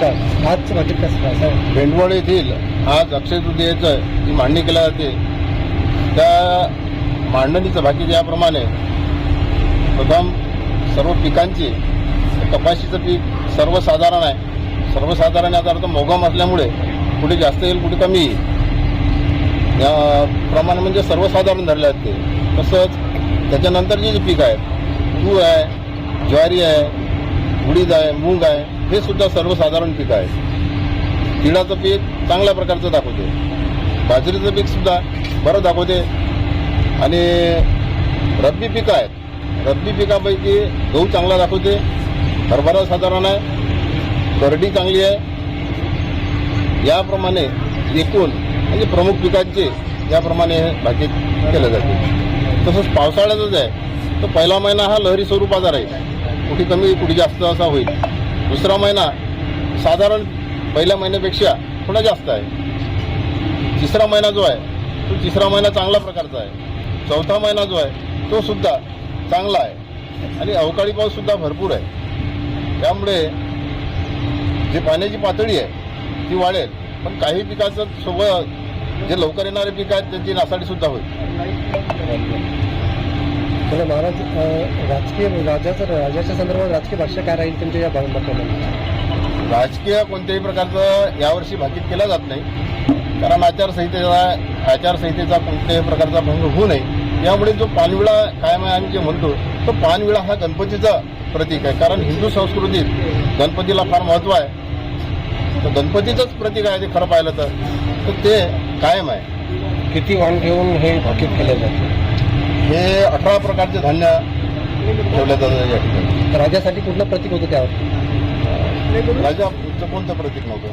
निमित्त आज भाकीत कसं भेंडवळ येथील आज अक्षय तृतीयेचं जी मांडणी केली जाते. त्या मांडणीचं भाकीत याप्रमाणे प्रथम सर्व पिकांची कपाशीचं पीक सर्वसाधारण आहे. सर्वसाधारण याचा अर्थ मोगम असल्यामुळे कुठे जास्त येईल कुठे कमी येईल. या प्रमाणे म्हणजे सर्वसाधारण धरले आहेत ते तसंच जे जे पीक आहेत तूर आहे ज्वारी आहे उडीद आहे मूग आहे हे सुद्धा सर्वसाधारण पीक आहे. तिळाचं पीक चांगल्या प्रकारचं दाखवते. बाजरीचं पीक सुद्धा बरं दाखवते. आणि रब्बी पिकं आहेत. रब्बी पिकापैकी गहू चांगला दाखवते. हरभरा साधारण आहे. करडी चांगली आहे. याप्रमाणे एकूण म्हणजे प्रमुख पिकांचे याप्रमाणे हे भाकीत केलं जाते. तसंच पावसाळ्यातच आहे. तर पहिला महिना हा लहरी स्वरूपाचा राहील कुठे कमी कुठे जास्त असा होईल. दुसरा महिना साधारण पहिल्या महिन्यापेक्षा थोडा जास्त आहे. तिसरा महिना जो आहे तो तिसरा महिना चांगला प्रकारचा आहे. चौथा महिना जो आहे तो सुद्धा चांगला आहे. आणि अवकाळी पाऊससुद्धा भरपूर आहे. त्यामुळे जी पाण्याची पातळी आहे ती वाढेल. पण काही पिकाचं सोबत जे लवकर येणारे पीक आहेत त्यांची नासाडी सुद्धा होईल. म्हणजे महाराज राजकीय राजाचं राजाच्या संदर्भात राजकीय भाष्य काय राहील तुमच्या या भागामध्ये? राजकीय कोणत्याही प्रकारचं यावर्षी भाकीत केलं जात नाही. कारण आचारसंहितेचा आचारसंहितेचा कोणत्याही प्रकारचा भंग होऊ नये. यामुळे जो पानविळा कायम आहे आम्ही जे म्हणतो तो पानविळा हा गणपतीचा प्रतीक आहे. कारण हिंदू संस्कृतीत गणपतीला फार महत्त्व आहे. तर गणपतीचंच प्रतीक आहे ते खरं पाहिलं तर. तर ते कायम आहे. किती वाण घेऊन हे भाकीत केलं जातं? हे अठरा प्रकारचे धान्य ठेवलं जातं या ठिकाणी. राजासाठी कुठलं प्रतीक होतं त्यावर? राजा कोणतं प्रतीक नव्हतं?